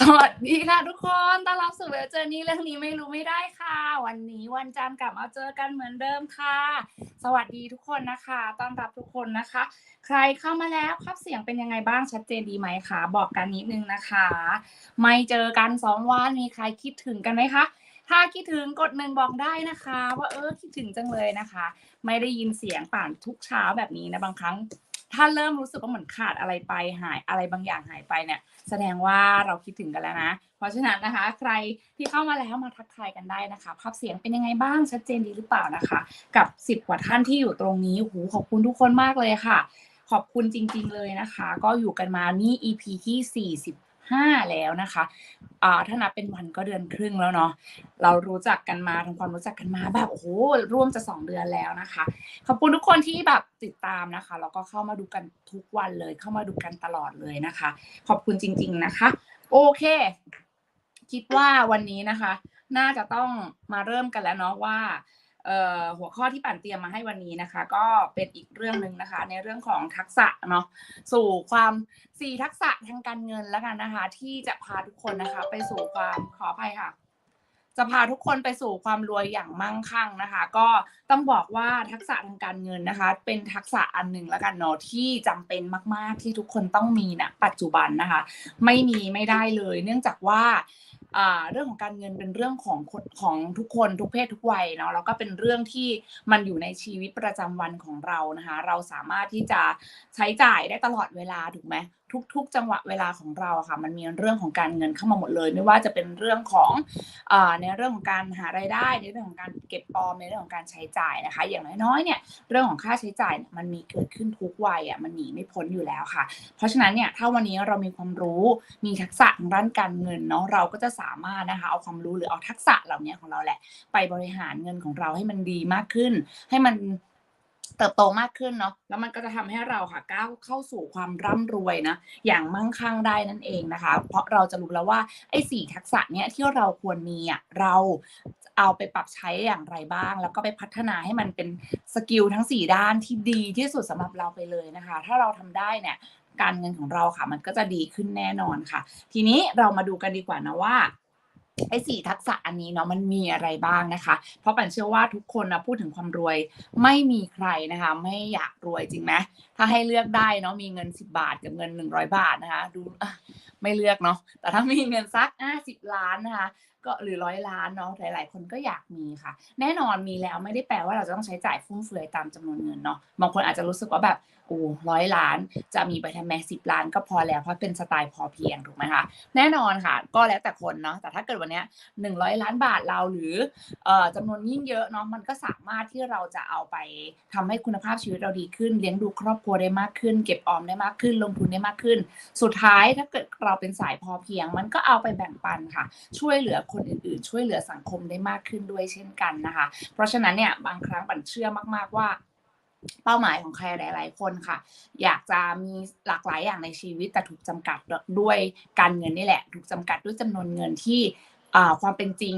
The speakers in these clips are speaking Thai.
สวัสดีค่ะทุกคนต้อนรับสู่เวลเจอร์นี่เรื่องนี้ไม่รู้ไม่ได้ค่ะ วันนี้วันจันทร์กลับมาเจอกันเหมือนเดิมค่ะ สวัสดีทุกคนนะคะต้อนรับทุกคนนะคะ ใครเข้ามาแล้วครับเสียงเป็นยังไงบ้างชัดเจนดีไหมคะบอกกันนิดนึงนะคะ ไม่เจอกันสองวันมีใครคิดถึงกันไหมคะถ้าคิดถึงกดหนึ่งบอกได้นะคะ ว่าเออคิดถึงจังเลยนะคะ ไม่ได้ยินเสียงป่านทุกเช้าแบบนี้นะบางครั้ง ถ้าเริ่มรู้สึกว่าเหมือนขาดอะไรไปหายอะไรบางอย่างหายไปเนี่ย แสดงว่าเราคิดถึงกันแล้วนะ เพราะฉะนั้นนะคะ ใครที่เข้ามาแล้วมาทักทายกันได้นะคะ ภาพเสียงเป็นยังไงบ้างชัดเจนดีหรือเปล่านะคะ กับสิบกว่าท่านที่อยู่ตรงนี้โหขอบคุณทุกคนมากเลยค่ะ ขอบคุณจริง ๆเลยนะคะ ก็อยู่กันมานี่ EP ที่ 5 แล้วนะคะอ่าถ้านับเป็นวันก็เดือนครึ่งแล้วเนาะเรารู้จักกันมาทำความรู้จักกันมาแบบโอ้โหร่วมจะสองเดือนแล้วนะคะ ขอบคุณทุกคนที่แบบติดตามนะคะแล้วก็เข้ามาดูกันทุกวันเลย เข้ามาดูกันตลอดเลยนะคะ ขอบคุณจริง ๆนะคะ โอเค คิดว่าวันนี้นะคะ น่าจะต้องมาเริ่มกันแล้วเนาะว่า หัวข้อที่ปั่นเตรียมมาให้วันนี้นะคะ ก็เป็นอีกเรื่องหนึ่งนะคะ ในเรื่องของทักษะเนาะสู่ความสี่ทักษะทางการเงินแล้วกันนะคะ ที่จะพาทุกคนนะคะ ไปสู่ความขออภัยค่ะ จะพาทุกคนไปสู่ความรวยอย่างมั่งคั่งนะคะ ก็ต้องบอกว่าทักษะทางการเงินนะคะ เป็นทักษะอันหนึ่งแล้วกันเนาะที่จำเป็นมาก ๆที่ทุกคนต้องมีนะปัจจุบันนะคะ ไม่มีไม่ได้เลย เนื่องจากว่า เรื่องของการเงินเป็นเรื่องของคนของทุกคนทุกเพศทุกวัยเนาะแล้วก็เป็นเรื่องที่มันอยู่ในชีวิตประจำวันของเรานะคะ เราสามารถที่จะใช้จ่ายได้ตลอดเวลาถูกไหมทุกๆ จังหวะเวลาของเราค่ะ มันมีเรื่องของการเงินเข้ามาหมดเลย ไม่ว่าจะเป็นเรื่องของอ่าในเรื่องของการหารายได้ ในเรื่องของการเก็บออมในเรื่องของการใช้จ่ายนะคะ อย่างน้อยๆเนี่ยเรื่องของค่าใช้จ่ายเนี่ยมันมีเกิดขึ้นทุกวัยอะมันหนีไม่พ้นอยู่แล้วค่ะ เพราะฉะนั้นเนี่ยถ้าวันนี้เรามีความรู้มีทักษะทางด้านการเงินเนาะเราก็จะสามารถนะคะเอาความรู้หรือเอาทักษะเหล่านี้ของเราแหละ ไปบริหารเงินของเราให้มันดีมากขึ้น ให้มัน เติบโตมากขึ้นเนาะแล้วมันก็จะทำให้เราค่ะก้าวเข้าสู่ความร่ำรวยนะอย่างมั่งคั่งได้นั่นเองนะคะ เพราะเราจะรู้แล้วว่าไอ้สี่ทักษะเนี้ยที่เราควรมีอะเราเอาไปปรับใช้อย่างไรบ้าง แล้วก็ไปพัฒนาให้มันเป็นสกิลทั้ง 4 ด้านที่ดีที่สุดสำหรับเราไปเลยนะคะ ถ้าเราทำได้เนี่ยการเงินของเราค่ะ มันก็จะดีขึ้นแน่นอนค่ะ ทีนี้เรามาดูกันดีกว่านะว่า ไอ้สี่ทักษะอันนี้เนาะมันมีอะไรบ้างนะคะ เพราะปันเชื่อว่าทุกคนนะพูดถึงความรวยไม่มีใครนะคะ ไม่อยากรวยจริงไหมถ้าให้เลือกได้เนาะมีเงิน 10 บาทกับเงิน 100 บาทนะคะ ดูไม่เลือกเนาะแต่ถ้ามีเงินสักห้าสิบล้านนะคะ ก็หรือร้อยล้านเนาะหลาย ๆ คนก็อยากมีค่ะ แน่นอนมีแล้วไม่ได้แปลว่าเราจะต้องใช้จ่ายฟุ่มเฟือยตามจำนวนเงินเนาะบางคนอาจจะรู้สึกว่าแบบโอ้ร้อยล้าน จะมีไปทำแม่สิบล้านก็พอแล้วเพราะเป็นสไตล์พอเพียงถูกไหมคะแน่นอนค่ะ ก็แล้วแต่คนเนาะแต่ถ้าเกิดวันนี้หนึ่งร้อยล้านบาทเราหรือเอ่อจำนวนยิ่งเยอะเนาะมันก็สามารถที่เราจะเอาไปทำให้คุณภาพชีวิตเราดีขึ้น เลี้ยงดูครอบครัวได้มากขึ้น เก็บออมได้มากขึ้น ลงทุนได้มากขึ้น สุดท้ายถ้าเกิดเราเป็นสายพอเพียง มันก็เอาไปแบ่งปันค่ะ ช่วยเหลือคนอื่นๆ ช่วยเหลือสังคมได้มากขึ้นด้วยเช่นกันนะคะ เพราะฉะนั้นเนี่ยบางครั้งปันเชื่อมาก ๆว่าเป้าหมายของใครหลาย ๆ คนค่ะ อยากจะมีหลากหลายอย่างในชีวิตแต่ถูกจำกัดด้วยการเงินนี่แหละ ถูกจำกัดด้วยจำนวนเงินที่ความเป็นจริง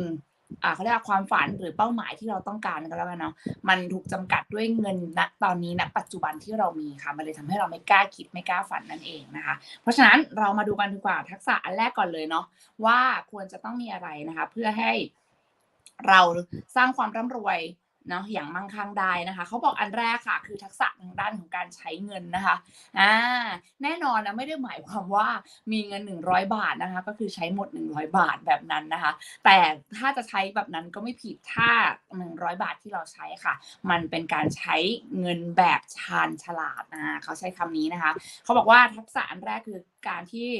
อ่าเขาเรียกความฝันหรือเป้าหมายที่เราต้องการก็แล้วกันเนาะมันถูกจำกัดด้วยเงินณตอนนี้ณปัจจุบันที่เรามีค่ะ มันเลยทำให้เราไม่กล้าคิดไม่กล้าฝันนั่นเองนะคะ เพราะฉะนั้นเรามาดูกันดีกว่าทักษะอันแรกก่อนเลยเนาะว่าควรจะต้องมีอะไรนะคะ เพื่อให้เราสร้างความร่ำรวย เนาะอย่างมั่งคั่งได้นะคะเขาบอกอันแรกค่ะ คือทักษะทางด้านของการใช้เงินนะคะอ่าแน่นอนนะไม่ได้หมายความว่ามีเงิน 100 บาทนะคะ ก็คือใช้หมด 100 บาทแบบนั้นนะคะ แต่ถ้าจะใช้แบบนั้นก็ไม่ผิดถ้า 100 บาทที่เราใช้ค่ะ มันเป็นการใช้เงินแบบชาญฉลาดนะเขาใช้คำนี้นะคะเขาบอกว่าทักษะอันแรกคือการที่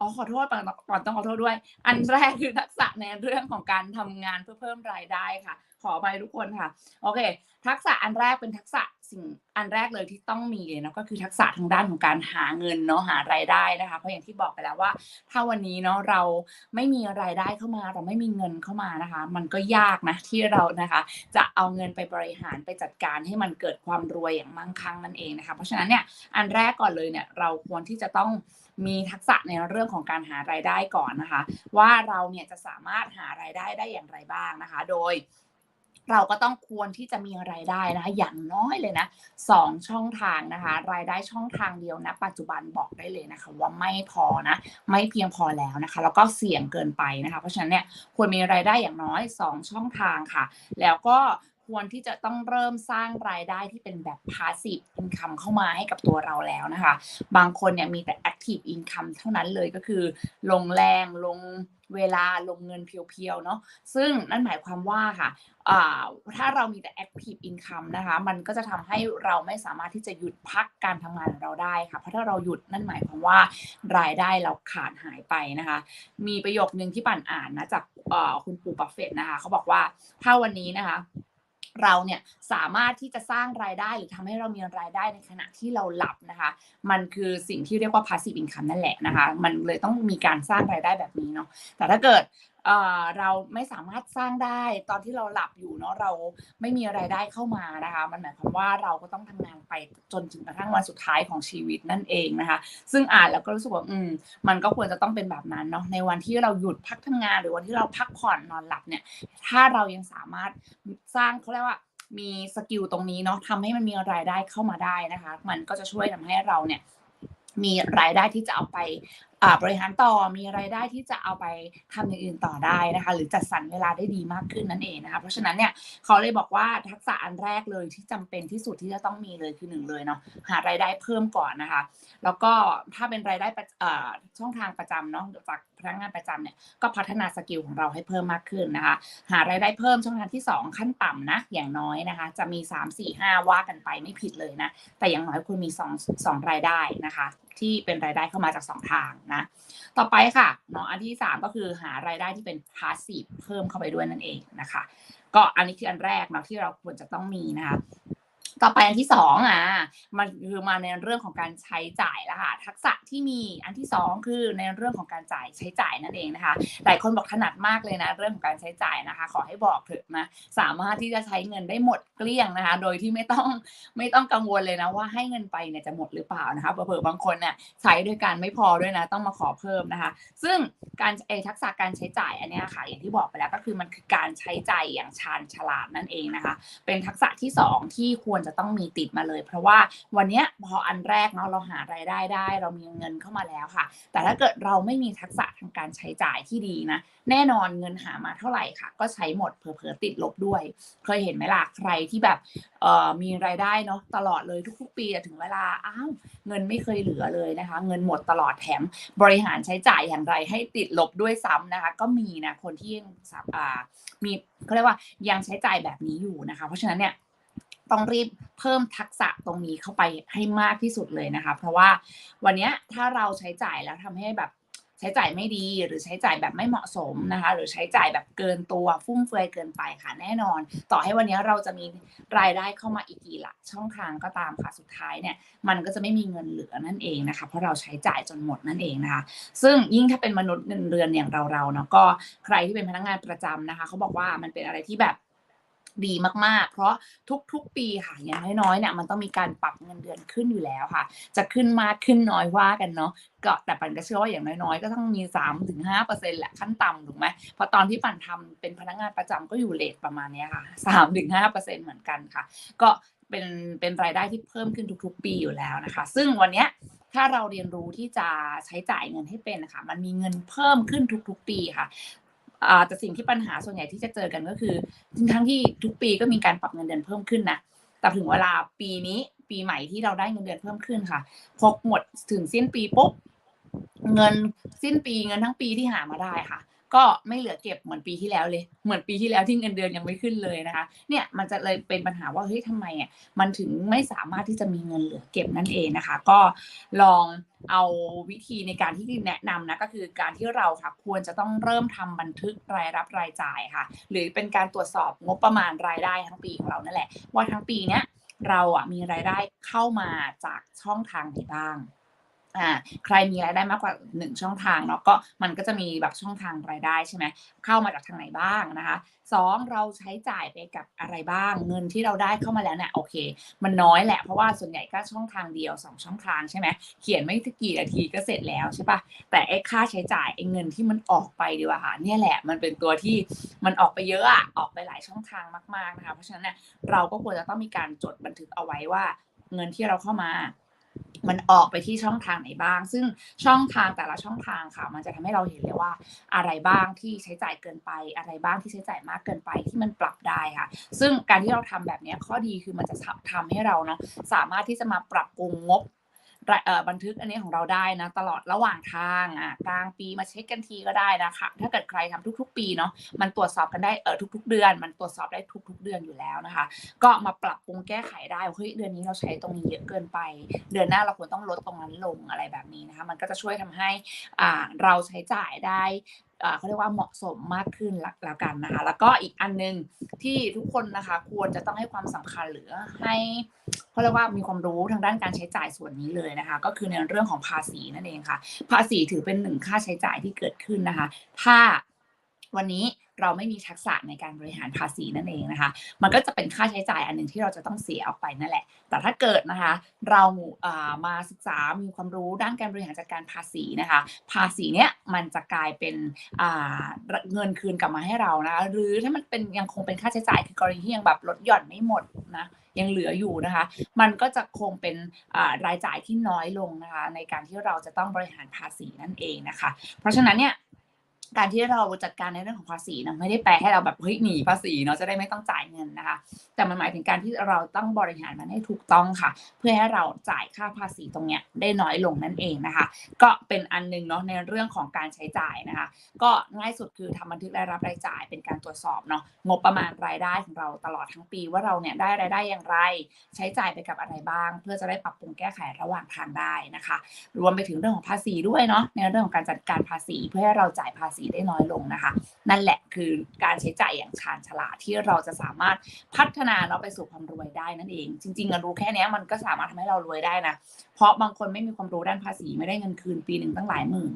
อ๋อขอโทษก่อนก่อนต้องขอโทษด้วย อันแรกคือทักษะในเรื่องของการทำงานเพื่อเพิ่มรายได้ค่ะ ขอไปทุกคนค่ะ โอเค ทักษะอันแรกเป็นทักษะ สิ่งอันแรกเลยที่ต้องมีเลยนะก็คือทักษะทางด้านของการหาเงินเนาะหารายได้นะคะ เพราะอย่างที่บอกไปแล้วว่า ถ้าวันนี้เนาะเราไม่มีรายได้เข้ามาเราไม่มีเงินเข้ามานะคะ มันก็ยากนะที่เรานะคะ จะเอาเงินไปบริหารไปจัดการให้มันเกิดความรวยอย่างมั่งคั่งนั่นเองนะคะ เพราะฉะนั้นเนี่ยอันแรกก่อนเลยเนี่ยเราควรที่จะต้องมีทักษะในเรื่องของการหารายได้ก่อนนะคะ ว่าเราเนี่ยจะสามารถหารายได้ได้อย่างไรบ้างนะคะ โดย เราก็ต้องควรที่จะมีรายได้นะคะอย่างน้อยเลยนะสองช่องทางนะคะ รายได้ช่องทางเดียวนะ ปัจจุบันบอกได้เลยนะคะ ว่าไม่พอนะ ไม่เพียงพอแล้วนะคะ แล้วก็เสี่ยงเกินไปนะคะ เพราะฉะนั้นเนี่ยควรมีรายได้อย่างน้อย 2 ช่องทางค่ะ แล้วก็ ควรที่จะต้องเริ่มสร้างรายได้ที่เป็นแบบ passive income เข้ามาให้กับตัวเราแล้วนะคะ บางคนเนี่ยมีแต่ active income เท่านั้นเลยก็คือ ลงแรงลงเวลาลงเงินเพียวๆเนาะซึ่งนั่นหมายความว่าค่ะถ้าเรามีแต่ active income นะคะ มันก็จะทำให้เราไม่สามารถที่จะหยุดพักการทำงานของเราได้ค่ะเพราะถ้าเราหยุดนั่นหมายความว่ารายได้เราขาดหายไปนะคะ มีประโยคนึงที่ปั่นอ่านนะจากคุณปู่บัฟเฟตนะคะเขาบอกว่าถ้าวันนี้นะคะ เราเนี่ยสามารถที่จะสร้างรายได้หรือทำให้เรามีรายได้ในขณะที่เราหลับนะคะ มันคือสิ่งที่เรียกว่า passive income นั่นแหละนะคะ มันเลยต้องมีการสร้างรายได้แบบนี้เนาะแต่ถ้าเกิดเราไม่สามารถสร้างได้ตอนที่เราหลับอยู่เนาะเราไม่มีรายได้เข้ามานะคะ มันหมายความว่าเราก็ต้องทำงานไปจนถึงกระทั่งวันสุดท้ายของชีวิตนั่นเองนะคะ ซึ่งอ่านแล้วก็รู้สึกว่าอืมมันก็ควรจะต้องเป็นแบบนั้นเนาะในวันที่เราหยุดพักทำงาน หรือวันที่เราพักผ่อนนอนหลับเนี่ย ถ้าเรายังสามารถสร้างเขาเรียกว่ามีสกิลตรงนี้เนาะทำให้มันมีรายได้เข้ามาได้นะคะ มันก็จะช่วยทำให้เราเนี่ยมีรายได้ที่จะเอาไป บริหารต่อมีรายได้ที่จะเอาไปทำอย่างอื่นต่อได้นะคะ หรือจัดสรรเวลาได้ดีมากขึ้นนั่นเองนะคะเพราะฉะนั้นเนี่ยเขาเลยบอกว่าทักษะอันแรกเลยที่จำเป็นที่สุดที่จะต้องมีเลยคือหนึ่งเลยเนาะหารายได้เพิ่มก่อนนะคะ แล้วก็ถ้าเป็นรายได้ช่องทางประจำเนาะจากพนักงานประจำเนี่ยก็พัฒนาสกิลของเราให้เพิ่มมากขึ้นนะคะ หารายได้เพิ่มช่องทางที่ 2 ขั้นต่ำนะอย่างน้อยนะคะ จะมี 3 4 5 ว่ากันไปไม่ผิดเลยนะแต่อย่างน้อยคุณมี2 2รายได้นะคะ ที่เป็นรายได้เข้ามาจาก 2 ทางนะ ต่อไปค่ะเนาะอันที่ 3 ก็คือหารายได้ที่เป็นพาสซีฟเพิ่มเข้าไปด้วยนั่นเองนะคะ ก็อันนี้คืออันแรกเนาะที่เราควรจะต้องมีนะคะ ต่อไปอันที่สองอะมันคือมาในเรื่องของการใช้จ่ายแล้วค่ะทักษะที่มีอันที่สองคือในเรื่องของการจ่ายใช้จ่ายนั่นเองนะคะหลายคนบอกถนัดมากเลยนะเรื่องของการใช้จ่ายนะคะ ขอให้บอกเถอะนะสามารถที่จะใช้เงินได้หมดเกลี้ยงนะคะ โดยที่ไม่ต้องไม่ต้องกังวลเลยนะว่าให้เงินไปเนี่ยจะหมดหรือเปล่านะคะเผื่อบางคนเนี่ยใช้ด้วยการไม่พอด้วยนะต้องมาขอเพิ่มนะคะ ซึ่งการเอทักษะการใช้จ่ายอันนี้ค่ะอย่างที่บอกไปแล้วก็คือมันคือการใช้จ่ายอย่างชาญฉลาดนั่นเองนะคะ เป็นทักษะที่ 2 ที่ควรจะต้องมีติดมาเลย เพราะว่าวันนี้พออันแรกเนาะเราหารายได้ได้ เรามีเงินเข้ามาแล้วค่ะ แต่ถ้าเกิดเราไม่มีทักษะทางการใช้จ่ายที่ดีนะ แน่นอนเงินหามาเท่าไหร่ค่ะ ก็ใช้หมดเผลอๆติดลบด้วย เคยเห็นไหมล่ะใครที่แบบเอ่อมีรายได้เนาะตลอดเลยทุก ๆ ปีถึงเวลาอ้าวเงินไม่เคยเหลือเลยนะคะ เงินหมดตลอดแถมบริหารใช้จ่ายอย่างไรให้ติดลบด้วยซ้ำนะคะ ก็มีนะคนที่อ่ามีเขาเรียกว่ายังใช้จ่ายแบบนี้อยู่นะคะ เพราะฉะนั้นเนี่ย ต้องรีบเพิ่มทักษะตรงนี้เข้าไปให้มากที่สุดเลยนะคะ เพราะว่าวันนี้ถ้าเราใช้จ่ายแล้วทำให้แบบใช้จ่ายไม่ดีหรือใช้จ่ายแบบไม่เหมาะสมนะคะ หรือใช้จ่ายแบบเกินตัวฟุ่มเฟือยเกินไปค่ะแน่นอน ต่อให้วันนี้เราจะมีรายได้เข้ามาอีกกี่หลักช่องทางก็ตามค่ะสุดท้ายเนี่ย มันก็จะไม่มีเงินเหลือนั่นเองนะคะ เพราะเราใช้จ่ายจนหมดนั่นเองนะคะ ซึ่งยิ่งถ้าเป็นมนุษย์เงินเดือนอย่างเราๆเนาะก็ใครที่เป็นพนักงานประจำนะคะเขาบอกว่ามันเป็นอะไรที่แบบ ดีมากๆ เพราะทุกๆ ปีค่ะอย่างน้อยๆเนี่ยมันต้องมีการปรับเงินเดือนขึ้นอยู่แล้วค่ะ จะขึ้นมากขึ้นน้อยว่ากันเนาะก็แต่ปันก็เชื่อว่าอย่างน้อยๆ ก็ต้องมี 3-5%ถึงแหละขั้นต่ำถูกไหมเพราะตอนที่ปันทำเป็นพนักงานประจำก็อยู่เลทประมาณนี้ค่ะ 3-5%ถึงเหมือนกันค่ะ ก็เป็นเป็นรายได้ที่เพิ่มขึ้นทุกๆ ปีอยู่แล้วนะคะ ซึ่งวันนี้ถ้าเราเรียนรู้ที่จะใช้จ่ายเงินให้เป็นนะคะมันมีเงินเพิ่มขึ้นทุกๆ ปีค่ะ แต่สิ่งที่ปัญหาส่วนใหญ่ที่จะเจอกันก็คือ ทั้งที่ทุกปีก็มีการปรับเงินเดือนเพิ่มขึ้นนะแต่ถึงเวลาปีนี้ปีใหม่ที่เราได้เงินเดือนเพิ่มขึ้นค่ะพกหมดถึงสิ้นปีปุ๊บเงินสิ้นปีเงินทั้งปีที่หามาได้ค่ะ ก็ไม่เหลือเก็บเหมือนปีที่แล้วเลย เหมือนปีที่แล้วที่เงินเดือนยังไม่ขึ้นเลยนะคะ เนี่ยมันจะเลยเป็นปัญหาว่าเฮ้ยทำไมอะมันถึงไม่สามารถที่จะมีเงินเหลือเก็บนั่นเองนะคะ ก็ลองเอาวิธีในการที่แนะนำนะก็คือการที่เราค่ะควรจะต้องเริ่มทำบันทึกรายรับรายจ่ายค่ะ หรือเป็นการตรวจสอบงบประมาณรายได้ทั้งปีของเรานั่นแหละ ว่าทั้งปีเนี้ยเราอะมีรายได้เข้ามาจากช่องทางไหนบ้าง อ่าใครมีรายได้มากกว่าหนึ่งช่องทางเนาะก็มันก็จะมีแบบช่องทางรายได้ใช่ไหมเข้ามาจากทางไหนบ้างนะคะสองเราใช้จ่ายไปกับอะไรบ้าง เงินที่เราได้เข้ามาแล้วเนี่ยโอเค มันน้อยแหละเพราะว่าส่วนใหญ่ก็ช่องทางเดียวสองช่องทางใช่ไหมเขียนไม่กี่นาทีก็เสร็จแล้วใช่ปะแต่ไอ้ค่าใช้จ่ายไอ้เงินที่มันออกไปดีกว่าค่ะเนี่ยแหละมันเป็นตัวที่มันออกไปเยอะอะออกไปหลายช่องทางมากๆนะคะเพราะฉะนั้นเนี่ยเราก็ควรจะต้องมีการจดบันทึกเอาไว้ว่า เงินที่เราเข้ามา มันออกไปที่ช่องทางไหนบ้าง ซึ่งช่องทางแต่ละช่องทางค่ะ มันจะทำให้เราเห็นเลยว่าอะไรบ้างที่ใช้จ่ายเกินไป อะไรบ้างที่ใช้จ่ายมากเกินไปที่มันปรับได้ค่ะ ซึ่งการที่เราทำแบบนี้ข้อดีคือมันจะทำให้เราเนาะสามารถที่จะมาปรับปรุงงบ บันทึกอันนี้ของเราได้นะ ตลอดระหว่างทางอะกลางปีมาเช็คกันทีก็ได้นะคะ ถ้าเกิดใครทำทุก ๆ ปีเนาะมันตรวจสอบกันได้เออทุก ๆ เดือน มันตรวจสอบได้ทุก ๆ เดือนอยู่แล้วนะคะ ก็มาปรับปรุงแก้ไขได้เฮ้ยเดือนนี้เราใช้ตรงนี้เยอะเกินไป เดือนหน้าเราควรต้องลดตรงนั้นลงอะไรแบบนี้นะคะ มันก็จะช่วยทำให้อ่าเราใช้จ่ายได้ เขาเรียกว่าเหมาะสมมากขึ้นแล้วกันนะคะ แล้วก็อีกอันหนึงที่ทุกคนนะคะ ควรจะต้องให้ความสำคัญหรือให้เขาเรียกว่ามีความรู้ทางด้านการใช้จ่ายส่วนนี้เลยนะคะ ก็คือในเรื่องของภาษีนั่นเองค่ะ ภาษีถือเป็นหนึ่งค่าใช้จ่ายที่เกิดขึ้นนะคะ ถ้าวันนี้ เราไม่มีทักษะในการบริหารภาษีนั่นเองนะคะ มันก็จะเป็นค่าใช้จ่ายอันหนึ่งที่เราจะต้องเสียออกไปนั่นแหละ แต่ถ้าเกิดนะคะ เราามาศึกษา มีความรู้ด้านการบริหารจัดการภาษีนะคะ ภาษีเนี้ยมันจะกลายเป็นเงินคืนกลับมาให้เรานะ หรือถ้ามันเป็นยังคงเป็นค่าใช้จ่ายคือกรณีที่ยังแบบลดหย่อนไม่หมดนะยังเหลืออยู่นะคะ มันก็จะคงเป็นรายจ่ายที่น้อยลงนะคะ ในการที่เราจะต้องบริหารภาษีนั่นเองนะคะ เพราะฉะนั้นเนี่ย การที่เราจัดการในเรื่องของภาษีนะไม่ได้แปลให้เราแบบเฮ้ยหนีภาษีเนาะจะได้ไม่ต้องจ่ายเงินนะคะ แต่มันหมายถึงการที่เราต้องบริหารมันให้ถูกต้องค่ะ เพื่อให้เราจ่ายค่าภาษีตรงเนี้ยได้น้อยลงนั่นเองนะคะ ก็เป็นอันหนึงเนาะในเรื่องของการใช้จ่ายนะคะ ก็ง่ายสุดคือทำบันทึกรายรับรายจ่ายเป็นการตรวจสอบเนาะงบประมาณรายได้ของเราตลอดทั้งปีว่าเราเนี่ยได้รายได้อย่างไร ใช้จ่ายไปกับอะไรบ้าง เพื่อจะได้ปรับปรุงแก้ไขระหว่างทางได้นะคะ รวมไปถึงเรื่องของภาษีด้วยเนาะในเรื่องของการจัดการภาษีเพื่อให้เราจ่ายภาษีได้น้อยลงนะคะ นั่นแหละคือการใช้จ่ายอย่างชาญฉลาดที่เราจะสามารถพัฒนาเราไปสู่ความรวยได้นั่นเอง จริงๆรู้แค่นี้มันก็สามารถทำให้เรารวยได้นะ เพราะบางคนไม่มีความรู้ด้านภาษีไม่ได้เงินคืนปีหนึ่งตั้งหลายหมื่น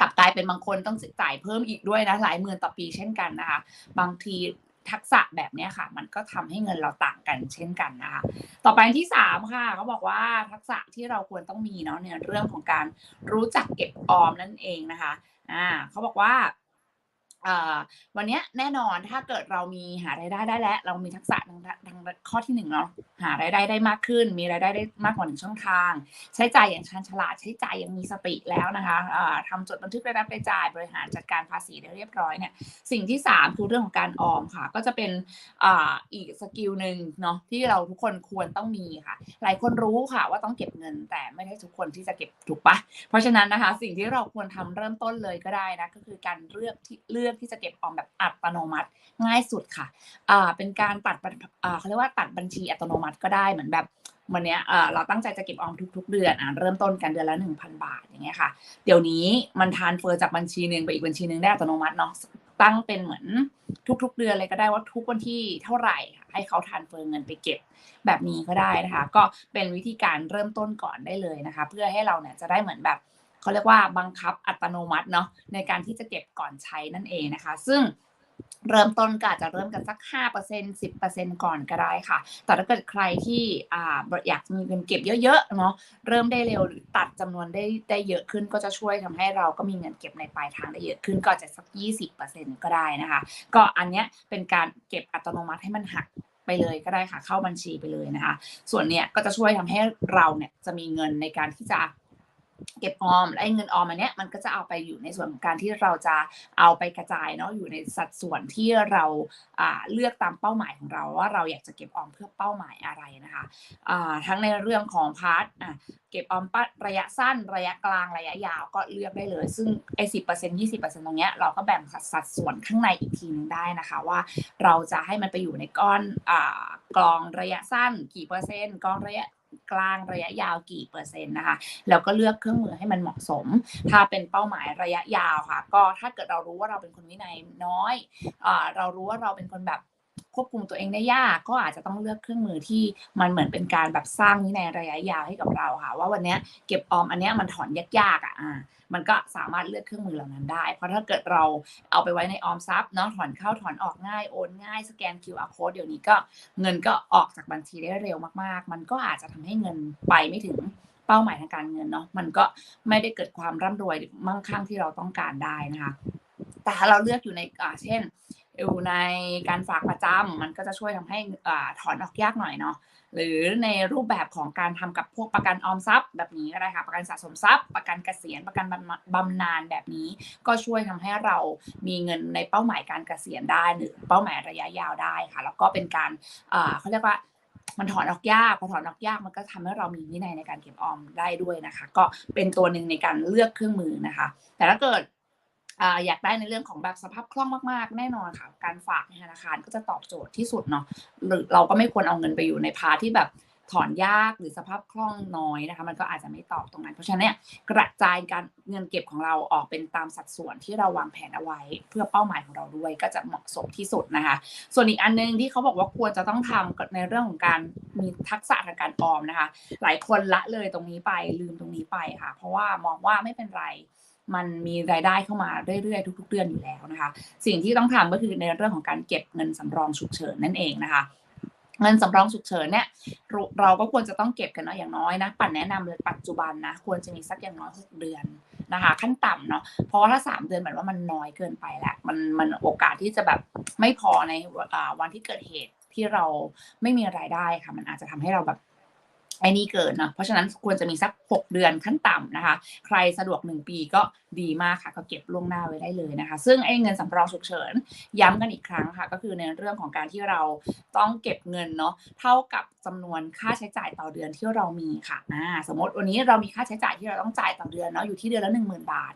กลับกลายเป็นบางคนต้องจ่ายเพิ่มอีกด้วยนะหลายหมื่นต่อปีเช่นกันนะคะ บางทีทักษะแบบนี้ค่ะ มันก็ทำให้เงินเราต่างกันเช่นกันนะคะ ต่อไปที่สามค่ะเขาบอกว่าทักษะที่เราควรต้องมีเนาะในเรื่องของการรู้จักเก็บออมนั่นเองนะคะ อ่าเขาบอกว่าอ่า วันนี้แน่นอนถ้าเกิดเรามีหารายได้ได้แล้ว เรามีทักษะทางทางข้อที่หนึ่งเนาะหารายได้ได้มากขึ้น มีรายได้ได้มากกว่าหนึ่งช่องทาง ใช้จ่ายอย่างชันฉลาด ใช้จ่ายอย่างมีสติแล้วนะคะอ่าทำจดบันทึกรายรับรายจ่ายบริหารจัดการภาษีได้เรียบร้อยเนี่ยสิ่งที่สามคือเรื่องของการออมค่ะ ก็จะเป็นออีกสกิลหนึ่งเนาะที่เราทุกคนควรต้องมีค่ะ หลายคนรู้ค่ะว่าต้องเก็บเงิน แต่ไม่ได้ทุกคนที่จะเก็บถูกปะเพราะฉะนั้นนะคะ สิ่งที่เราควรทำเริ่มต้นเลยก็ได้นะก็คือการเลือกที่เลือกอกที่จะเก็บออมแบบอัตโนมัติง่ายสุดค่ะอ่าเป็นการตัดอ่าเขาเรียกว่าตัดบัญชีอัตโนมัติก็ได้เหมือนแบบวันเนี้ยเราตั้งใจจะเก็บออมทุก ๆ เดือนอ่าเริ่มต้นกันเดือนละ 1,000 บาทอย่างเงี้ยค่ะ เดี๋ยวนี้มันทานเฟอร์จากบัญชีหนึ่งไปอีกบัญชีหนึ่งได้อัตโนมัติเนาะตั้งเป็นเหมือนทุก ๆ เดือนเลยก็ได้ว่าทุกวันที่เท่าไหร่ให้เขาทานเฟอร์เงินไปเก็บแบบนี้ก็ได้นะคะ ก็เป็นวิธีการเริ่มต้นก่อนได้เลยนะคะ เพื่อให้เราเนี่ยจะได้เหมือนแบบ เขาเรียกว่าบังคับอัตโนมัติเนาะในการที่จะเก็บก่อนใช้นั่นเองนะคะ ซึ่งเริ่มต้นก็อาจจะเริ่มกันสัก 5% 10%ก่อนก็ได้ค่ะ แต่ถ้าเกิดใครที่อ่าอยากมีเงินเก็บเยอะๆ เนาะ เริ่มได้เร็วหรือตัดจำนวนได้ได้เยอะขึ้นก็จะช่วยทำให้เราก็มีเงินเก็บในปลายทางได้เยอะขึ้นก็อาจะสัก 20%ก็ได้นะคะ ก็อันเนี้ยเป็นการเก็บอัตโนมัติให้มันหักไปเลยก็ได้ค่ะเข้าบัญชีไปเลยนะคะ ส่วนเนี้ยก็จะช่วยทำให้เราเนี่ยจะมีเงินในการที่จะ เก็บออมและไอ้เงินออมอันเนี้ยมันก็จะเอาไปอยู่ในส่วนของการที่เราจะเอาไปกระจายเนาะอยู่ในสัดส่วนที่เราเลือกตามเป้าหมายของเราว่าเราอยากจะเก็บออมเพื่อเป้าหมายอะไรนะคะทั้งในเรื่องของพาร์ทเก็บออมปัดระยะสั้นระยะกลางระยะยาวก็เลือกได้เลย ซึ่งไอ้สิบเปอร์เซ็นต์ยี่สิบเปอร์เซ็นต์ตรงเนี้ยเราก็แบ่งสัดส่วนข้างในอีกทีนึงได้นะคะว่าเราจะให้มันไปอยู่ในก้อนอกองระยะสั้นกี่เปอร์เซ็นต์กองระยะ กลางระยะยาวกี่เปอร์เซ็นต์นะคะแล้วก็เลือกเครื่องมือให้มันเหมาะสม ถ้าเป็นเป้าหมายระยะยาวค่ะ ก็ถ้าเกิดเรารู้ว่าเราเป็นคนวินัยน้อยอเรารู้ว่าเราเป็นคนแบบควบคุมตัวเองได้ยากก็อาจจะต้องเลือกเครื่องมือที่มันเหมือนเป็นการแบบสร้างวินัยระยะยาวให้กับเราค่ะ ว่าวันนี้เก็บออมอันนี้มันถอนยากๆอะ มันก็สามารถเลือกเครื่องมือเหล่านั้นได้ เพราะถ้าเกิดเราเอาไปไว้ในออมทรัพย์เนาะถอนเข้าถอนออกง่ายโอนง่ายสแกน QR code เดี๋ยวนี้ก็เงินก็ออกจากบัญชีได้เร็วมากๆ มันก็อาจจะทำให้เงินไปไม่ถึงเป้าหมายทางการเงินเนาะมันก็ไม่ได้เกิดความร่ำรวยมั่งคั่งที่เราต้องการได้นะคะแต่ถ้าเราเลือกอยู่ในอ่าเช่นอยู่ในการฝากประจำมันก็จะช่วยทำให้อ่าถอนออกยากหน่อยเนาะ หรือในรูปแบบของการทำกับพวกประกันออมทรัพย์ แบบนี้ก็ได้ค่ะประกันสะสมทรัพย์ ประกันเกษียณประกันบำบำนาญแบบนี้ ก็ช่วยทำให้เรามีเงินในเป้าหมายการเกษียณได้หรือเป้าหมายระยะยาวได้ค่ะ แล้วก็เป็นการเขาเรียกว่ามันถอนออกยากพอถอนออกยากมันก็ทำให้เรามีวินัยในการเก็บออมได้ด้วยนะคะ ก็เป็นตัวหนึ่งในการเลือกเครื่องมือนะคะ แต่ถ้าเกิด อ่าอยากได้ในเรื่องของแบบสภาพคล่องมากๆ แน่นอนค่ะ การฝากในธนาคารก็จะตอบโจทย์ที่สุดเนาะหรือเราก็ไม่ควรเอาเงินไปอยู่ในพาร์ทที่แบบถอนยากหรือสภาพคล่องน้อยนะคะ มันก็อาจจะไม่ตอบตรงนั้น เพราะฉะนั้นเนี่ยกระจายการเงินเก็บของเราออกเป็นตามสัดส่วนที่เราวางแผนเอาไว้ เพื่อเป้าหมายของเราด้วยก็จะเหมาะสมที่สุดนะคะ ส่วนอีกอันนึงที่เขาบอกว่าควรจะต้องทำในเรื่องของการมีทักษะทางการออมนะคะ หลายคนละเลยตรงนี้ไปลืมตรงนี้ไปค่ะ เพราะว่ามองว่าไม่เป็นไร มันมีรายได้เข้ามาเรื่อยๆทุก ๆ เดือนอยู่แล้วนะคะ สิ่งที่ต้องทำก็คือในเรื่องของการเก็บเงินสำรองฉุกเฉินนั่นเองนะคะเงินสำรองฉุกเฉินเนี่ยเราก็ควรจะต้องเก็บกันเนาะอย่างน้อยนะปั่นแนะนำเลยปัจจุบันนะควรจะมีสักอย่างน้อย 6 เดือนนะคะ ขั้นต่ำเนาะเพราะว่าถ้า 3 เดือนเหมือนว่ามันน้อยเกินไปแหล้วมันมันโอกาสที่จะแบบไม่พอในอวันที่เกิดเหตุที่เราไม่มีรายได้ค่ะมันอาจจะทำให้เราแบบ ไอ้นี่เกินเนาะเพราะฉะนั้นควรจะมีสัก 6 เดือนขั้นต่ำนะคะ ใครสะดวก 1 ปีก็ดีมากค่ะ ก็เก็บล่วงหน้าไว้ได้เลยนะคะ ซึ่งไอ้เงินสำรองฉุกเฉินย้ำกันอีกครั้งค่ะ ก็คือในเรื่องของการที่เราต้องเก็บเงินเนาะเท่ากับจำนวนค่าใช้จ่ายต่อเดือนที่เรามีค่ะอ่าสมมติวันนี้เรามีค่าใช้จ่ายที่เราต้องจ่ายต่อเดือนเนาะอยู่ที่เดือนละหนึ่งหมื่นบาท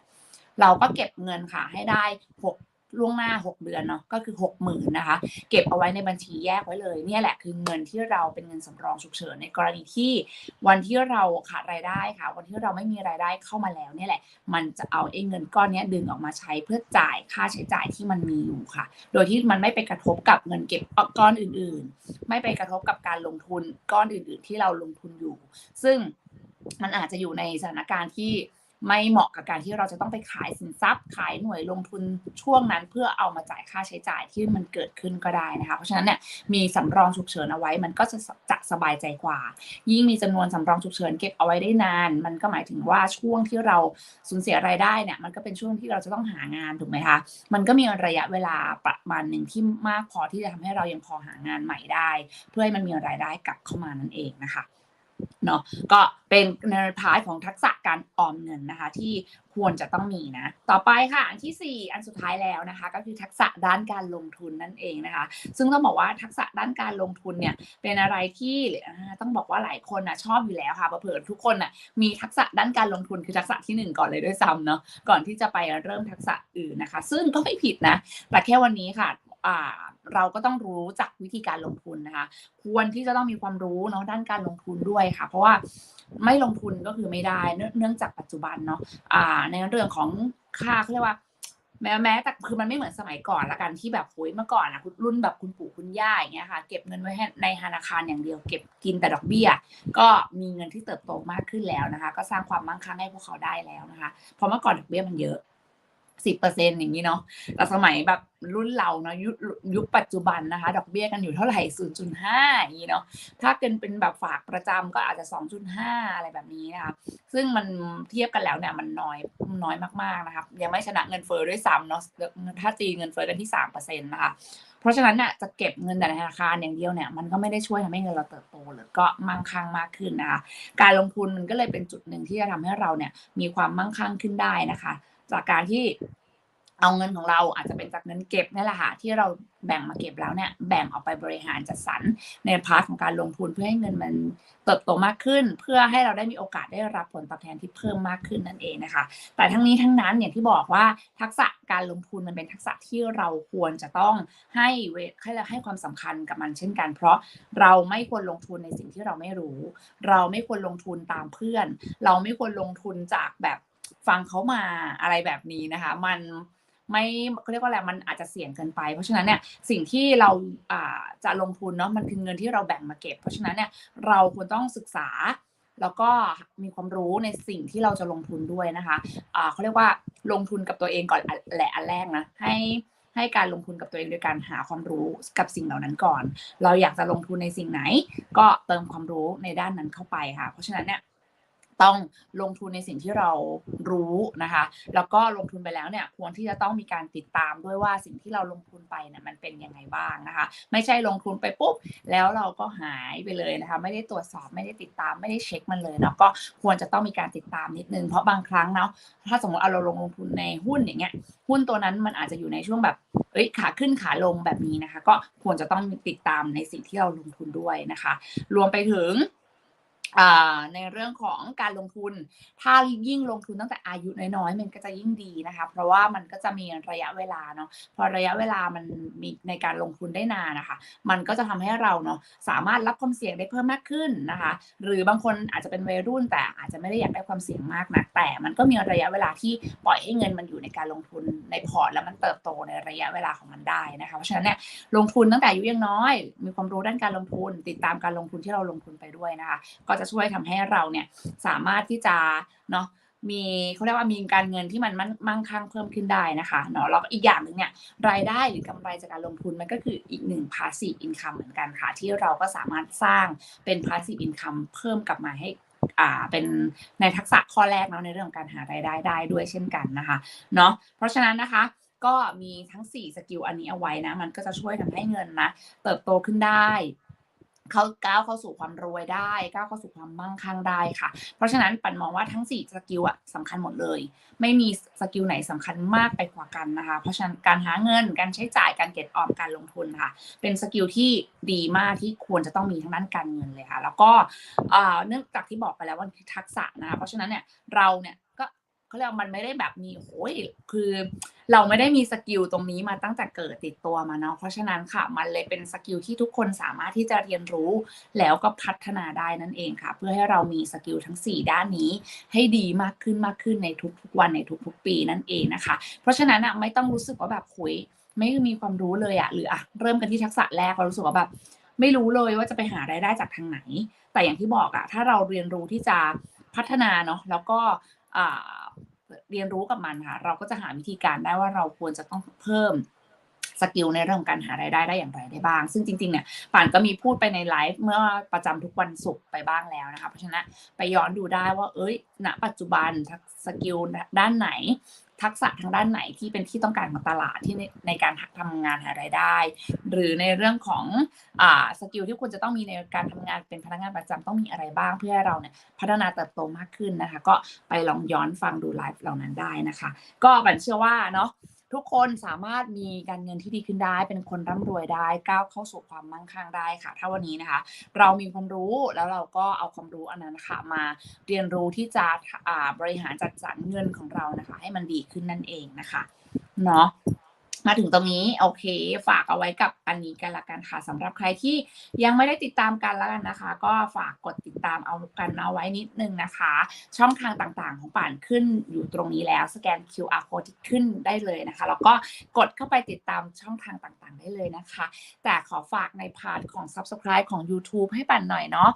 เราก็เก็บเงินค่ะให้ได้หก ล่วงหน้า 6 เดือนเนาะก็คือ 6 0,000นะคะ เก็บเอาไว้ในบัญชีแยกไว้เลยเนี่ยแหละคือเงินที่เราเป็นเงินสำรองฉุกเฉินในกรณีที่วันที่เราขาดรายได้ค่ะ วันที่เราไม่มีรายได้เข้ามาแล้วเนี่ยแหละ มันจะเอาไอ้เงินก้อนนี้ดึงออกมาใช้เพื่อจ่ายค่าใช้จ่ายที่มันมีอยู่ค่ะ โดยที่มันไม่ไปกระทบกับเงินเก็บก้อนอื่น ๆ ไม่ไปกระทบกับการลงทุนก้อนอื่น ๆ ที่เราลงทุนอยู่ ซึ่งมันอาจจะอยู่ในสถานการณ์ที่ ไม่เหมาะกับการที่เราจะต้องไปขายสินทรัพย์ ขายหน่วยลงทุนช่วงนั้น เพื่อเอามาจ่ายค่าใช้จ่ายที่มันเกิดขึ้นก็ได้นะคะ เพราะฉะนั้นเนี่ยมีสำรองฉุกเฉินเอาไว้มันก็จะจะสบายใจกว่า ยิ่งมีจำนวนสำรองฉุกเฉินเก็บเอาไว้ได้นาน มันก็หมายถึงว่าช่วงที่เราสูญเสียรายได้เนี่ยมันก็เป็นช่วงที่เราจะต้องหางานถูกไหมคะมันก็มีระยะเวลาประมาณหนึ่งที่มากพอที่จะทำให้เรายังพอหางานใหม่ได้ เพื่อให้มันมีรายได้กลับเข้ามานั่นเองนะคะ เนาะก็เป็นในพาร์ทของทักษะการออมเงินนะคะ ที่ควรจะต้องมีนะ ต่อไปค่ะ อันที่ 4 อันสุดท้ายแล้วนะคะ ก็คือทักษะด้านการลงทุนนั่นเองนะคะ ซึ่งต้องบอกว่าทักษะด้านการลงทุนเนี่ยเป็นอะไรที่ต้องบอกว่าหลายคนนะชอบอยู่แล้วค่ะเผื่อทุกคนนะมีทักษะด้านการลงทุนคือทักษะที่ 1 ก่อนเลยด้วยซ้ำเนาะก่อนที่จะไปเริ่มทักษะอื่นนะคะ ซึ่งก็ไม่ผิดนะแต่แค่วันนี้ค่ะ เราก็ต้องรู้จักวิธีการลงทุนนะคะ ควรที่จะต้องมีความรู้เนาะด้านการลงทุนด้วยค่ะ เพราะว่าไม่ลงทุนก็คือไม่ได้เนื่องจากปัจจุบันเนาะในเรื่องของค่าเขาเรียกว่าแม้แม้แต่คือมันไม่เหมือนสมัยก่อนละกันที่แบบโอยเมื่อก่อนอะรุ่นแบบคุณปู่คุณย่าอย่างเงี้ยค่ะเก็บเงินไว้ในธนาคารอย่างเดียว เก็บกินแต่ดอกเบี้ย ก็มีเงินที่เติบโตมากขึ้นแล้วนะคะ ก็สร้างความมั่งคั่งให้พวกเขาได้แล้วนะคะเพราะเมื่อก่อนดอกเบี้ยมันเยอะ สิบเปอร์เซ็นอย่างนี้เนาะ แต่สมัยแบบรุ่นเราเนาะยุคยุคปัจจุบันนะคะ ดอกเบี้ยกันอยู่เท่าไหร่ศูนย์จุดห้าอย่างนี้เนาะ ถ้าเกินเป็นแบบฝากประจำก็อาจจะสองจุดห้าอะไรแบบนี้นะคะ ซึ่งมันเทียบกันแล้วเนี่ยมันน้อยน้อยมากๆนะครับยังไม่ชนะเงินเฟ้อด้วยซ้ำเนาะ ถ้าตีเงินเฟ้อกันที่สามเปอร์เซ็นต์นะคะ เพราะฉะนั้นเนี่ยจะเก็บเงินแต่ในธนาคารอย่างเดียวเนี่ยมันก็ไม่ได้ช่วยทำให้เงินเราเติบโตหรือก็มั่งคั่งมากขึ้นนะคะ การลงทุนมันก็เลยเป็นจุดหนึ่งที่จะทำให้เราเนี่ยมีความมั่งคั่งขึ้นได้นะคะ จากการที่เอาเงินของเราอาจจะเป็นจากเงินเก็บนี่แหละค่ะที่เราแบ่งมาเก็บแล้วเนี่ยแบ่งออกไปบริหารจัดสรรในพาร์ทของการลงทุนเพื่อให้เงินมันเติบโตมากขึ้น เพื่อให้เราได้มีโอกาสได้รับผลตอบแทนที่เพิ่มมากขึ้นนั่นเองนะคะ แต่ทั้งนี้ทั้งนั้นอย่างที่บอกว่าทักษะการลงทุนมันเป็นทักษะที่เราควรจะต้องให้เวให้ให้ความสำคัญกับมันเช่นกัน เพราะเราไม่ควรลงทุนในสิ่งที่เราไม่รู้ เราไม่ควรลงทุนตามเพื่อน เราไม่ควรลงทุนจากแบบ ฟังเขามาอะไรแบบนี้นะคะ มันไม่เขาเรียกว่าอะไรมันอาจจะเสี่ยงเกินไป เพราะฉะนั้นเนี่ยสิ่งที่เราจะลงทุนเนาะมันคือเงินที่เราแบ่งมาเก็บ เพราะฉะนั้นเนี่ยเราควรต้องศึกษาแล้วก็มีความรู้ในสิ่งที่เราจะลงทุนด้วยนะคะอ่าเขาเรียกว่าลงทุนกับตัวเองก่อนแหละอันแรกนะให้ให้การลงทุนกับตัวเองโดยการหาความรู้กับสิ่งเหล่านั้นก่อน เราอยากจะลงทุนในสิ่งไหน ก็เติมความรู้ในด้านนั้นเข้าไปค่ะ เพราะฉะนั้นเนี่ย ต้องลงทุนในสิ่งที่เรารู้นะคะ แล้วก็ลงทุนไปแล้วเนี่ยควรที่จะต้องมีการติดตามด้วยว่าสิ่งที่เราลงทุนไปเนี่ยมันเป็นยังไงบ้างนะคะ ไม่ใช่ลงทุนไปปุ๊บแล้วเราก็หายไปเลยนะคะ ไม่ได้ตรวจสอบไม่ได้ติดตามไม่ได้เช็คมันเลยเนาะก็ควรจะต้องมีการติดตามนิดนึงเพราะบางครั้งเนาะถ้าสมมติเอาเราลงลงทุนในหุ้นอย่างเงี้ยหุ้นตัวนั้นมันอาจจะอยู่ในช่วงแบบเอ้ยขาขึ้นขาลงแบบนี้นะคะ ก็ควรจะต้องติดตามในสิ่งที่เราลงทุนด้วยนะคะ รวมไปถึง ในเรื่องของการลงทุน ถ้ายิ่งลงทุนตั้งแต่อายุน้อยๆ มันก็จะยิ่งดีนะคะ เพราะว่ามันก็จะมีระยะเวลาเนาะ พอระยะเวลามันมีในการลงทุนได้นานนะคะ มันก็จะทำให้เราเนาะสามารถรับความเสี่ยงได้เพิ่มมากขึ้นนะคะ หรือบางคนอาจจะเป็นวัยรุ่นแต่อาจจะไม่ได้อยากได้ความเสี่ยงมากนะแต่มันก็มีระยะเวลาที่ปล่อยให้เงินมันอยู่ในการลงทุนในพอร์ตแล้วมันเติบโตในระยะเวลาของมันได้นะคะ เพราะฉะนั้นเนี่ยลงทุนตั้งแต่อายุยังน้อย มีความรู้ด้านการลงทุน ติดตามการลงทุนที่เราลงทุนไปด้วยนะคะ ก็จะช่วยทำให้เราเนี่ยสามารถที่จะเนาะมีเขาเรียกว่ามีการเงินที่มันมั่งคั่งเพิ่มขึ้นได้นะคะเนาะแล้วอีกอย่างหนึ่งเนี่ยรายได้หรือกำไรจากการลงทุนมันก็คืออีกหนึ่ง passive income เหมือนกันค่ะ ที่เราก็สามารถสร้างเป็น passive income เพิ่มกลับมาให้อ่าเป็นในทักษะข้อแรกเนาะในเรื่องของการหารายได้ได้ด้วยเช่นกันนะคะเนาะเพราะฉะนั้นนะคะก็มีทั้ง 4 สกิลอันนี้เอาไว้นะ มันก็จะช่วยทำให้เงินนะ เติบโตขึ้นได้ เขาก้าวเข้าสู่ความรวยได้ก้าวเข้าสู่ความมั่งคั่งได้ค่ะ เพราะฉะนั้นปันมองว่าทั้ง4สกิลอะสำคัญหมดเลย ไม่มีสกิลไหนสำคัญมากไปกว่ากันนะคะ เพราะฉะนั้นการหาเงินการใช้จ่ายการเก็บออมการลงทุนค่ะ เป็นสกิลที่ดีมากที่ควรจะต้องมีทั้งด้านการเงินเลยค่ะ แล้วก็เนื่องจากที่บอกไปแล้วว่าทักษะนะคะเพราะฉะนั้นเนี่ยเราเนี่ย เขาเรียกมันไม่ได้แบบมีโอ้ยคือเราไม่ได้มีสกิลตรงนี้มาตั้งแต่เกิดติดตัวมาเนาะเพราะฉะนั้นค่ะมันเลยเป็นสกิลที่ทุกคนสามารถที่จะเรียนรู้แล้วก็พัฒนาได้นั่นเองค่ะ เพื่อให้เรามีสกิลทั้ง 4 ด้านนี้ ให้ดีมากขึ้นมากขึ้นในทุกๆวันในทุกๆปีนั่นเองนะคะ เพราะฉะนั้นอะไม่ต้องรู้สึกว่าแบบคุยไม่มีความรู้เลยอะหรืออะเริ่มกันที่ทักษะแรกเรารู้สึกว่าแบบไม่รู้เลยว่าจะไปหารายได้จากทางไหน แต่อย่างที่บอกอะถ้าเราเรียนรู้ที่จะพัฒนาเนาะแล้วก็ เรียนรู้กับมันค่ะ เราก็จะหาวิธีการได้ว่าเราควรจะต้องเพิ่มสกิลในเรื่องของการหารายได้ได้อย่างไรได้บ้าง ซึ่งจริงๆเนี่ยป่านก็มีพูดไปในไลฟ์เมื่อประจำทุกวันศุกร์ไปบ้างแล้วนะคะเพราะฉะนั้นไปย้อนดูได้ว่าเอ้ยณปัจจุบันสกิลด้านไหน ทักษะทางด้านไหนที่เป็นที่ต้องการของตลาดที่ในในการทำงานหารายได้ หรือในเรื่องของอ่าสกิลที่ควรจะต้องมีในการทำงานเป็นพนักงานประจำต้องมีอะไรบ้างเพื่อให้เราเนี่ยพัฒนาเติบโตมากขึ้นนะคะ ก็ไปลองย้อนฟังดูไลฟ์เหล่านั้นได้นะคะ ก็บันเชื่อว่าเนาะ ทุกคนสามารถมีการเงินที่ดีขึ้นได้ เป็นคนร่ำรวยได้ก้าวเข้าสู่ความมั่งคั่งได้ค่ะ ถ้าวันนี้นะคะ เรามีความรู้แล้วเราก็เอาความรู้อันนั้นค่ะมาเรียนรู้ที่จะบริหารจัดสรรเงินของเรานะคะ ให้มันดีขึ้นนั่นเองนะคะเนาะ มาถึงตรงนี้โอเค ฝากเอาไว้กับอันนี้กันละกันค่ะสำหรับใครที่ยังไม่ได้ติดตามกันแล้วกันนะคะ ก็ฝากกดติดตามเอากันเอาไว้นิดนึงนะคะ ช่องทางต่างๆ ของป่านขึ้นอยู่ตรงนี้แล้วสแกน QR code ที่ขึ้นได้เลยนะคะ แล้วก็กดเข้าไปติดตามช่องทางต่างๆ ได้เลยนะคะ แต่ขอฝากในพาร์ทของ Subscribe ของ YouTube ให้ปั่นหน่อยเนาะ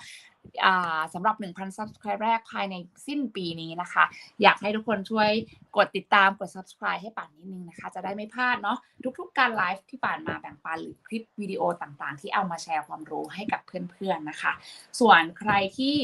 สำหรับ 1,000 subscribe แรกภายในสิ้นปีนี้นะคะ อยากให้ทุกคนช่วยกดติดตามกด subscribe ให้ป่านนิดนึงนะคะ จะได้ไม่พลาดเนาะทุกๆการไลฟ์ที่ป่านมาแบ่งปันหรือคลิปวิดีโอต่างๆ ที่เอามาแชร์ความรู้ให้กับเพื่อนๆนะคะ ส่วนใครที่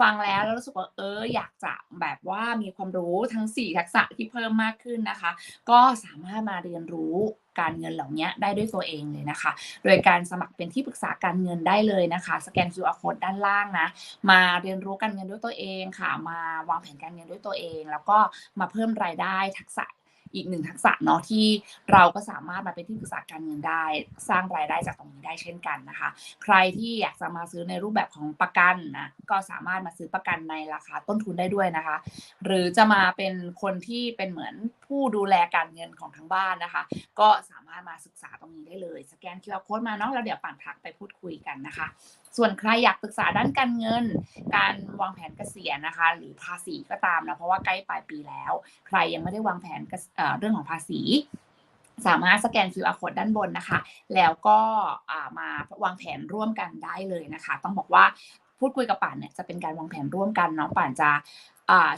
ฟังแล้วแล้วรู้สึกว่าเอออยากจะแบบว่ามีความรู้ทั้ง 4 ทักษะที่เพิ่มมากขึ้นนะคะ ก็สามารถมาเรียนรู้ การเงินเหล่านี้ได้ด้วยตัวเองเลยนะคะ โดยการสมัครเป็นที่ปรึกษาการเงินได้เลยนะคะ สแกน QR code ด้านล่างนะ มาเรียนรู้การเงินด้วยตัวเองค่ะ มาวางแผนการเงินด้วยตัวเอง แล้วก็มาเพิ่มรายได้ทักษะ อีกหนึ่งทักษะเนาะที่เราก็สามารถมาเป็นที่ปรึกษาการเงินได้ สร้างรายได้จากตรงนี้ได้เช่นกันนะคะ ใครที่อยากจะมาซื้อในรูปแบบของประกันนะก็สามารถมาซื้อประกันในราคาต้นทุนได้ด้วยนะคะ หรือจะมาเป็นคนที่เป็นเหมือนผู้ดูแลการเงินของทั้งบ้านนะคะ ก็สามารถมาศึกษาตรงนี้ได้เลย สแกน QR code มาเนาะแล้วเดี๋ยวปั่นทักไปพูดคุยกันนะคะ ส่วนใครอยากปรึกษาด้านการเงิน การวางแผนเกษียณนะคะ หรือภาษีก็ตามนะเพราะว่าใกล้ปลายปีแล้ว ใครยังไม่ได้วางแผนเรื่องของภาษีสามารถสแกน QR code ด้านบนนะคะ แล้วก็มาวางแผนร่วมกันได้เลยนะคะ ต้องบอกว่าพูดคุยกับป่านเนี่ยจะเป็นการวางแผนร่วมกันเนาะป่านจะ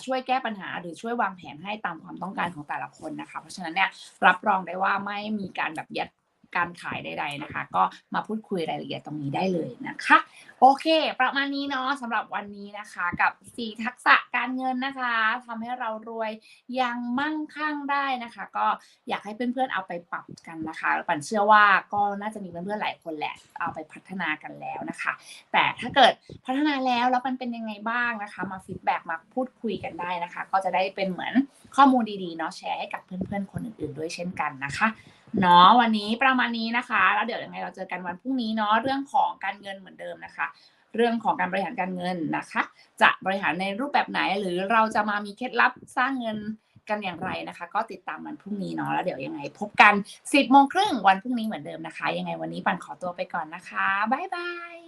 ช่วยแก้ปัญหาหรือช่วยวางแผนให้ตามความต้องการของแต่ละคนนะคะ เพราะฉะนั้นเนี่ยรับรองได้ว่าไม่มีการแบบยัด การขายใด ๆนะคะ ก็มาพูดคุยรายละเอียดตรงนี้ได้เลยนะคะ โอเค ประมาณนี้เนาะสำหรับวันนี้นะคะกับ 4 ทักษะการเงินนะคะทำให้เรารวยยังมั่งคั่งได้นะคะ ก็อยากให้เพื่อนๆเอาไปปรับกันนะคะปันเชื่อว่าก็น่าจะมีเพื่อนๆหลายคนแหละเอาไปพัฒนากันแล้วนะคะ แต่ถ้าเกิดพัฒนาแล้วแล้วมันเป็นยังไงบ้างนะคะ มาฟีดแบ็กมาพูดคุยกันได้นะคะ ก็จะได้เป็นเหมือนข้อมูลดีๆเนาะแชร์ให้กับเพื่อนๆคนอื่นๆด้วยเช่นกันนะคะ เนาะวันนี้ประมาณนี้นะคะ แล้วเดี๋ยวยังไงเราเจอกันวันพรุ่งนี้เนาะเรื่องของการเงินเหมือนเดิมนะคะ เรื่องของการบริหารการเงินนะคะ จะบริหารในรูปแบบไหนหรือเราจะมามีเคล็ดลับสร้างเงินกันอย่างไรนะคะ ก็ติดตามวันพรุ่งนี้เนาะแล้วเดี๋ยวยังไง พบกัน 10โมงครึ่งวันพรุ่งนี้เหมือนเดิมนะคะ ยังไงวันนี้ปันขอตัวไปก่อนนะคะบ๊ายบาย